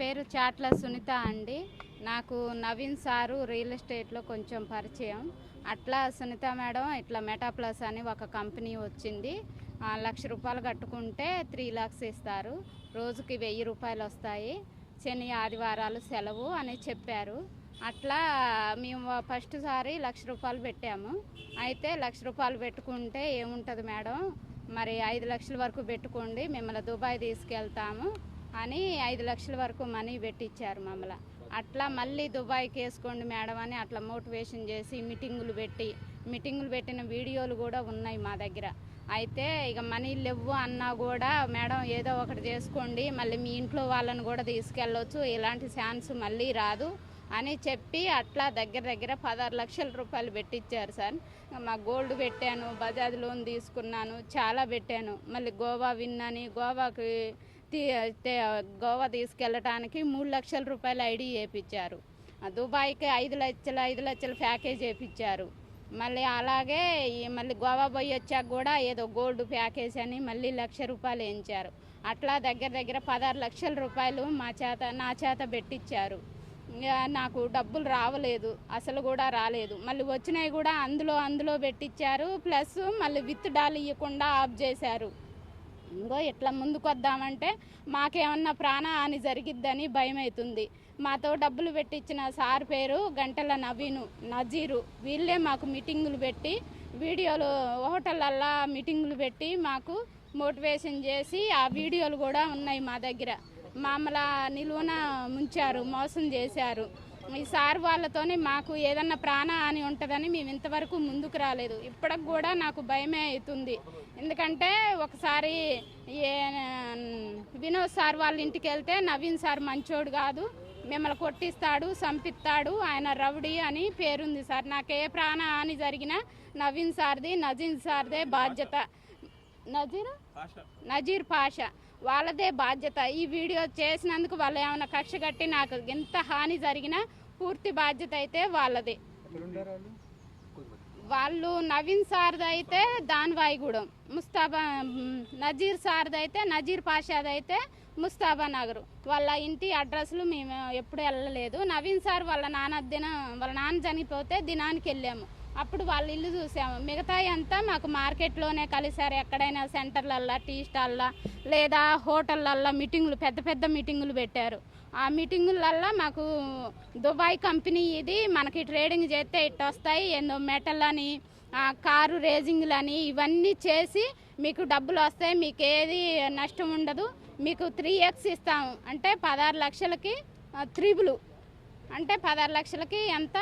పేరు చాట్ల సునీత అండి. నాకు నవీన్ సారు రియల్ ఎస్టేట్లో కొంచెం పరిచయం. అట్లా సునీత మేడం ఇట్లా మెటాప్లస్ అని ఒక కంపెనీ వచ్చింది. లక్ష రూపాయలు కట్టుకుంటే త్రీ లాక్స్ ఇస్తారు. రోజుకి వెయ్యి రూపాయలు వస్తాయి. శని ఆదివారాలు సెలవు అని చెప్పారు. అట్లా మేము ఫస్ట్ సారి లక్ష రూపాయలు పెట్టాము. అయితే లక్ష రూపాయలు పెట్టుకుంటే ఏముంటుంది మేడం? మరి ఐదు లక్షల వరకు పెట్టుకోండి. మిమ్మల్ని దుబాయ్ తీసుకెళ్తాము. అని ఐదు లక్షల వరకు మనీ పెట్టించారు మమ్మల్ని. అట్లా మళ్ళీ దుబాయ్కి వేసుకోండి మేడం అని అట్లా మోటివేషన్ చేసి మీటింగులు పెట్టి మీటింగులు పెట్టిన వీడియోలు కూడా ఉన్నాయి మా దగ్గర. అయితే ఇక మనీ లేవు అన్నా కూడా మేడం ఏదో ఒకటి చేసుకోండి మళ్ళీ మీ ఇంట్లో వాళ్ళని కూడా తీసుకెళ్ళొచ్చు ఇలాంటి ఛాన్స్ మళ్ళీ రాదు అని చెప్పి అట్లా దగ్గర దగ్గర పదహారు లక్షల రూపాయలు పెట్టించారు సార్. మా గోల్డ్ పెట్టాను బజాజ్ లోన్ తీసుకున్నాను చాలా పెట్టాను. మళ్ళీ గోవా విన్ అని గోవాకి గోవా తీసుకెళ్ళటానికి మూడు లక్షల రూపాయలు ఐడి వేయించారు దుబాయ్కి ఐదు లక్షల ఐదు లక్షల ప్యాకేజ్ వేయించారు మళ్ళీ అలాగే మళ్ళీ గోవా పోయి వచ్చాక కూడా ఏదో గోల్డ్ ప్యాకేజ్ అని మళ్ళీ లక్ష రూపాయలు వేయించారు. అట్లా దగ్గర దగ్గర పదహారు లక్షల రూపాయలు మా చేత నా చేత పెట్టించారు నాకు డబ్బులు రావలేదు అసలు కూడా రాలేదు. మళ్ళీ వచ్చినవి కూడా అందులో అందులో పెట్టించారు ప్లస్ మళ్ళీ విత్ డాల్ ఇవ్వకుండా ఆఫ్ చేశారు. ఇంకో ఇట్లా ముందుకు వద్దామంటే మాకేమన్నా ప్రాణ హాని జరిగిద్దని భయం అవుతుంది మాతో డబ్బులు పెట్టించిన సార్ పేరు గంటల నవీను నజీరు. వీళ్ళే మాకు మీటింగులు పెట్టి వీడియోలు హోటళ్ళల్లో మీటింగులు పెట్టి మాకు మోటివేషన్ చేసి ఆ వీడియోలు కూడా ఉన్నాయి మా దగ్గర. మామల నిలువున ముంచారు మోసం చేశారు. ఈ సార్ వాళ్ళతోనే మాకు ఏదన్నా ప్రాణ హాని ఉంటుందని మేము ఇంతవరకు ముందుకు రాలేదు. ఇప్పటికి కూడా నాకు భయమే అవుతుంది. ఎందుకంటే ఒకసారి ఏ- వినోద్ సార్ వాళ్ళ ఇంటికి వెళ్తే నవీన్ సార్ మంచోడు కాదు. మిమ్మల్ని కొట్టిస్తాడు సంపిస్తాడు ఆయన రౌడీ అని పేరుంది సార్. నాకు ఏ ప్రాణ హాని జరిగినా నవీన్ సార్ది నజీన్ సార్దే బాధ్యత. నజీర్? నజీర్ పాషా. వాళ్ళదే బాధ్యత. ఈ వీడియో చేసినందుకు వాళ్ళు ఏమైనా కక్ష కట్టి నాకు ఎంత హాని జరిగినా పూర్తి బాధ్యత అయితే వాళ్ళదే. వాళ్ళు నవీన్ సార్ది అయితే దాన్వాయిగూడెం ముస్తాబా నజీర్ సార్ది అయితే నజీర్ పాషాది అయితే ముస్తాబా నగర్. వాళ్ళ ఇంటి అడ్రస్లు మేము ఎప్పుడు వెళ్ళలేదు నవీన్ సార్ వాళ్ళ నాన్న దిన వాళ్ళ నాన్న చనిపోతే దినానికి వెళ్ళాము. అప్పుడు వాళ్ళ ఇల్లు చూసాము. మిగతా అంతా మాకు మార్కెట్లోనే కలిసారు ఎక్కడైనా సెంటర్లల్లో టీ స్టాల్లో లేదా హోటళ్ళల్లో మీటింగులు పెద్ద పెద్ద మీటింగులు పెట్టారు. ఆ మీటింగులల్లో మాకు దుబాయ్ కంపెనీ ఇది మనకి ట్రేడింగ్ చేస్తే ఇట్ట వస్తాయి ఏందో మెటల్ అని కారు రేజింగ్లని ఇవన్నీ చేసి మీకు డబ్బులు వస్తాయి మీకు ఏది నష్టం ఉండదు మీకు త్రీ ఎక్స్ ఇస్తాము. అంటే పదహారు లక్షలకి త్రిబులు. అంటే పదహారు లక్షలకి ఎంత?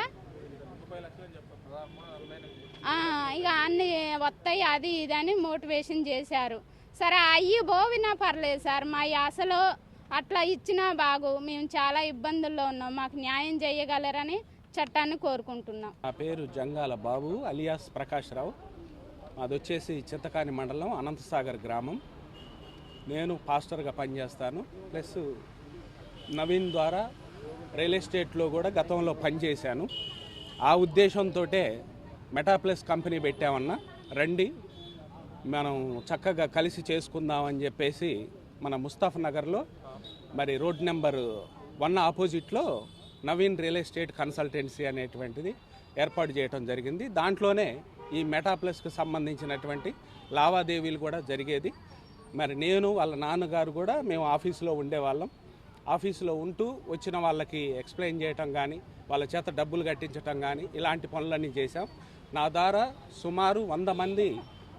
ఇక అన్ని వస్తాయి అది ఇది అని మోటివేషన్ చేశారు. సరే అయ్యి పోవినా పర్లేదు సార్ మా అసలు అట్లా ఇచ్చినా బాగు మేము చాలా ఇబ్బందుల్లో ఉన్నాం మాకు న్యాయం చేయగలరని చట్టాన్ని కోరుకుంటున్నాం. నా పేరు జంగాల బాబు అలియాస్ ప్రకాష్ రావు. అది వచ్చేసి చింతకాని మండలం అనంతసాగర్ గ్రామం. నేను పాస్టర్గా పనిచేస్తాను. ప్లస్ నవీన్ ద్వారా రియల్ ఎస్టేట్లో కూడా గతంలో పనిచేశాను. ఆ ఉద్దేశంతో మెటాప్లస్ కంపెనీ పెట్టామన్నా రండి మనం చక్కగా కలిసి చేసుకుందామని చెప్పేసి మన ముస్తాఫ్ నగర్లో మరి రోడ్ నెంబర్ వన్ ఆపోజిట్లో నవీన్ రియల్ ఎస్టేట్ కన్సల్టెన్సీ అనేటువంటిది ఏర్పాటు చేయడం జరిగింది. దాంట్లోనే ఈ మెటాప్లస్కి సంబంధించినటువంటి లావాదేవీలు కూడా జరిగేది. మరి నేను వాళ్ళ నాన్నగారు కూడా మేము ఆఫీసులో ఉండేవాళ్ళం. ఆఫీసులో ఉంటూ వచ్చిన వాళ్ళకి ఎక్స్ప్లెయిన్ చేయటం కానీ వాళ్ళ చేత డబ్బులు కట్టించటం కానీ ఇలాంటి పనులన్నీ చేశాం. నా ద్వారా సుమారు వంద మంది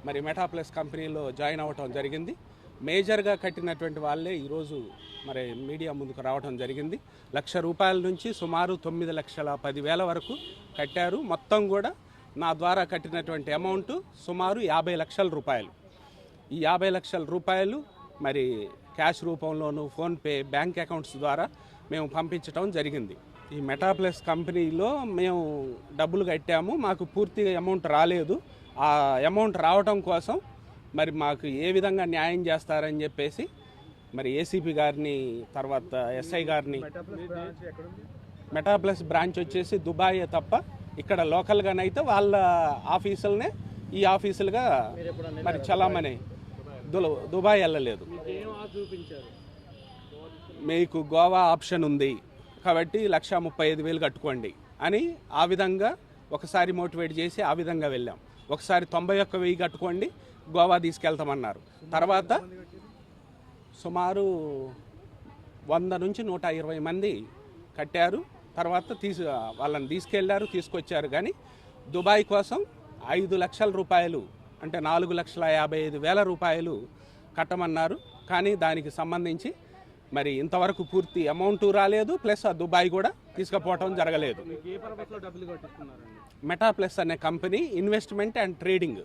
మరి మెటాప్లస్ కంపెనీలో జాయిన్ అవ్వటం జరిగింది. మేజర్గా కట్టినటువంటి వాళ్ళే ఈరోజు మరి మీడియా ముందుకు రావడం జరిగింది. లక్ష రూపాయల నుంచి సుమారు తొమ్మిది లక్షల పదివేల వరకు కట్టారు. మొత్తం కూడా నా ద్వారా కట్టినటువంటి అమౌంట్ సుమారు యాభై లక్షల రూపాయలు. ఈ యాభై లక్షల రూపాయలు మరి క్యాష్ రూపంలోనూ ఫోన్పే బ్యాంక్ అకౌంట్స్ ద్వారా మేము పంపించడం జరిగింది. ఈ మెటాప్లస్ కంపెనీలో మేము డబ్బులు కట్టాము. మాకు పూర్తి అమౌంట్ రాలేదు. ఆ అమౌంట్ రావటం కోసం మరి మాకు ఏ విధంగా న్యాయం చేస్తారని చెప్పేసి మరి ఏసీపీ గారిని తర్వాత ఎస్ఐ గారిని మెటాప్లస్ బ్రాంచ్ వచ్చేసి దుబాయే తప్ప ఇక్కడ లోకల్గానైతే వాళ్ళ ఆఫీసులనే ఈ ఆఫీసులుగా మరి చలామణి దుల దుబాయ్ వెళ్ళలేదు. మీకు గోవా ఆప్షన్ ఉంది. కాబట్టి లక్ష ముప్పై ఐదు వేలు కట్టుకోండి. అని ఆ విధంగా ఒకసారి మోటివేట్ చేసి ఆ విధంగా వెళ్ళాం. ఒకసారి తొంభై ఒక్క వెయ్యి కట్టుకోండి గోవా తీసుకెళ్తామన్నారు. తర్వాత సుమారు వంద నుంచి నూట ఇరవై మంది కట్టారు. తర్వాత తీసు వాళ్ళని తీసుకెళ్ళారు తీసుకొచ్చారు. కానీ దుబాయ్ కోసం ఐదు లక్షల రూపాయలు అంటే నాలుగు లక్షల యాభై ఐదు వేల రూపాయలు కట్టమన్నారు. కానీ దానికి సంబంధించి మరి ఇంతవరకు పూర్తి అమౌంట్ రాలేదు ప్లస్ ఆ దుబాయ్ కూడా తీసుకుపోవటం జరగలేదు. మెటా ప్లస్ అనే కంపెనీ ఇన్వెస్ట్మెంట్ అండ్ ట్రేడింగ్.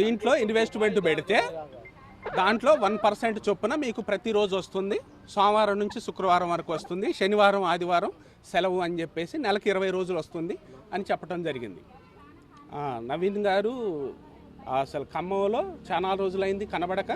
దీంట్లో ఇన్వెస్ట్మెంట్ పెడితే దాంట్లో వన్ పర్సెంట్ చొప్పున మీకు ప్రతిరోజు వస్తుంది. సోమవారం నుంచి శుక్రవారం వరకు వస్తుంది. శనివారం ఆదివారం సెలవు అని చెప్పేసి నెలకు ఇరవై రోజులు వస్తుంది అని చెప్పడం జరిగింది. నవీన్ గారు అసలు ఖమ్మంలో చాలా రోజులైంది కనబడక